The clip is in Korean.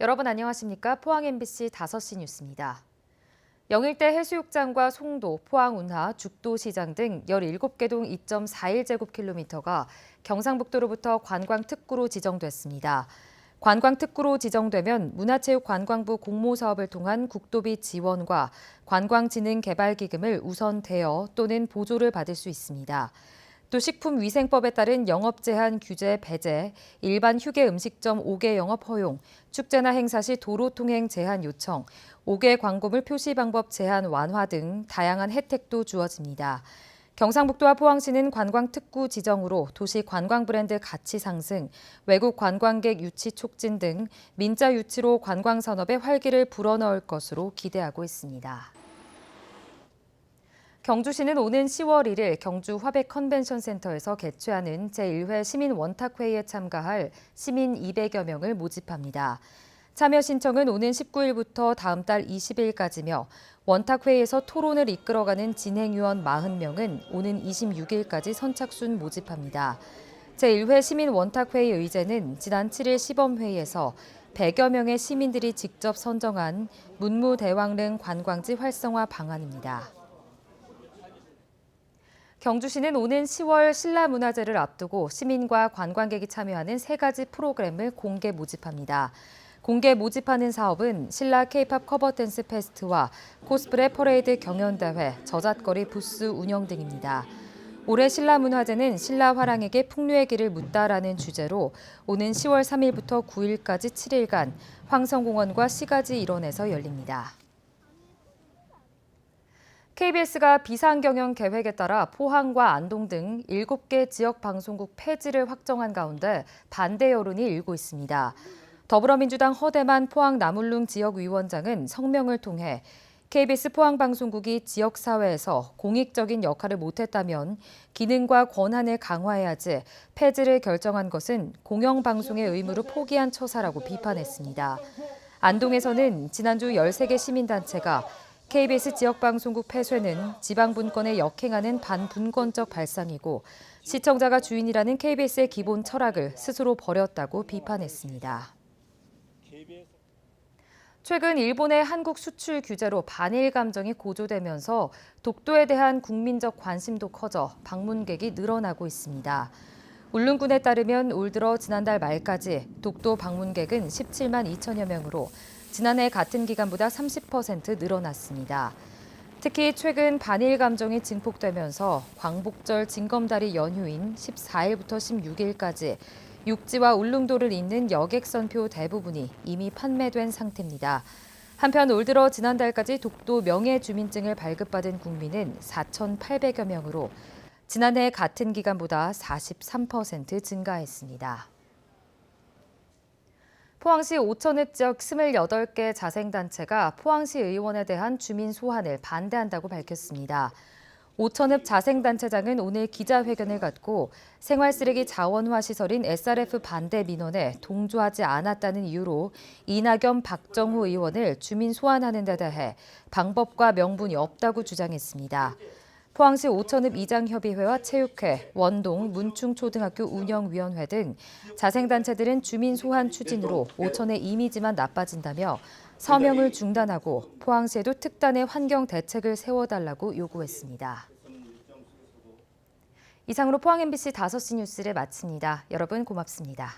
여러분 안녕하십니까? 포항 MBC 5시 뉴스입니다. 영일대 해수욕장과 송도, 포항 운하, 죽도시장 등 17개 동 2.41제곱킬로미터가 경상북도로부터 관광특구로 지정됐습니다. 관광특구로 지정되면 문화체육관광부 공모사업을 통한 국도비 지원과 관광진흥개발기금을 우선 대여 또는 보조를 받을 수 있습니다. 또 식품위생법에 따른 영업 제한 규제 배제, 일반 휴게 음식점 5개 영업 허용, 축제나 행사 시 도로 통행 제한 요청, 5개 광고물 표시 방법 제한 완화 등 다양한 혜택도 주어집니다. 경상북도와 포항시는 관광특구 지정으로 도시 관광 브랜드 가치 상승, 외국 관광객 유치 촉진 등 민자 유치로 관광 산업에 활기를 불어넣을 것으로 기대하고 있습니다. 경주시는 오는 10월 1일 경주 화백 컨벤션 센터에서 개최하는 제1회 시민 원탁회의에 참가할 시민 200여 명을 모집합니다. 참여 신청은 오는 19일부터 다음 달 20일까지며 원탁회의에서 토론을 이끌어가는 진행위원 40명은 오는 26일까지 선착순 모집합니다. 제1회 시민 원탁회의 의제는 지난 7일 시범회의에서 100여 명의 시민들이 직접 선정한 문무대왕릉 관광지 활성화 방안입니다. 경주시는 오는 10월 신라문화제를 앞두고 시민과 관광객이 참여하는 세 가지 프로그램을 공개 모집합니다. 공개 모집하는 사업은 신라 K-팝 커버 댄스 페스트와 코스프레 퍼레이드 경연대회, 저잣거리 부스 운영 등입니다. 올해 신라 문화제는 신라 화랑에게 풍류의 길을 묻다라는 주제로 오는 10월 3일부터 9일까지 7일간 황성공원과 시가지 일원에서 열립니다. KBS가 비상경영 계획에 따라 포항과 안동 등 7개 지역 방송국 폐지를 확정한 가운데 반대 여론이 일고 있습니다. 더불어민주당 허대만 포항 나물릉 지역위원장은 성명을 통해 KBS 포항방송국이 지역사회에서 공익적인 역할을 못했다면 기능과 권한을 강화해야지 폐지를 결정한 것은 공영방송의 의무를 포기한 처사라고 비판했습니다. 안동에서는 지난주 13개 시민단체가 KBS 지역방송국 폐쇄는 지방분권에 역행하는 반분권적 발상이고 시청자가 주인이라는 KBS의 기본 철학을 스스로 버렸다고 비판했습니다. 최근 일본의 한국 수출 규제로 반일 감정이 고조되면서 독도에 대한 국민적 관심도 커져 방문객이 늘어나고 있습니다. 울릉군에 따르면 올 들어 지난달 말까지 독도 방문객은 17만 2천여 명으로 지난해 같은 기간보다 30% 늘어났습니다. 특히 최근 반일 감정이 증폭되면서 광복절 징검다리 연휴인 14일부터 16일까지 육지와 울릉도를 잇는 여객선표 대부분이 이미 판매된 상태입니다. 한편 올 들어 지난달까지 독도 명예주민증을 발급받은 국민은 4,800여 명으로 지난해 같은 기간보다 43% 증가했습니다. 포항시 오천읍 지역 28개 자생단체가 포항시 의원에 대한 주민 소환을 반대한다고 밝혔습니다. 오천읍 자생단체장은 오늘 기자회견을 갖고 생활 쓰레기 자원화 시설인 SRF 반대 민원에 동조하지 않았다는 이유로 이낙연 박정호 의원을 주민 소환하는 데 대해 방법과 명분이 없다고 주장했습니다. 포항시 오천읍 이장협의회와 체육회, 원동, 문충초등학교 운영위원회 등 자생단체들은 주민 소환 추진으로 오천의 이미지만 나빠진다며 서명을 중단하고 포항시에도 특단의 환경 대책을 세워달라고 요구했습니다. 이상으로 포항 MBC 5시 뉴스를 마칩니다. 여러분 고맙습니다.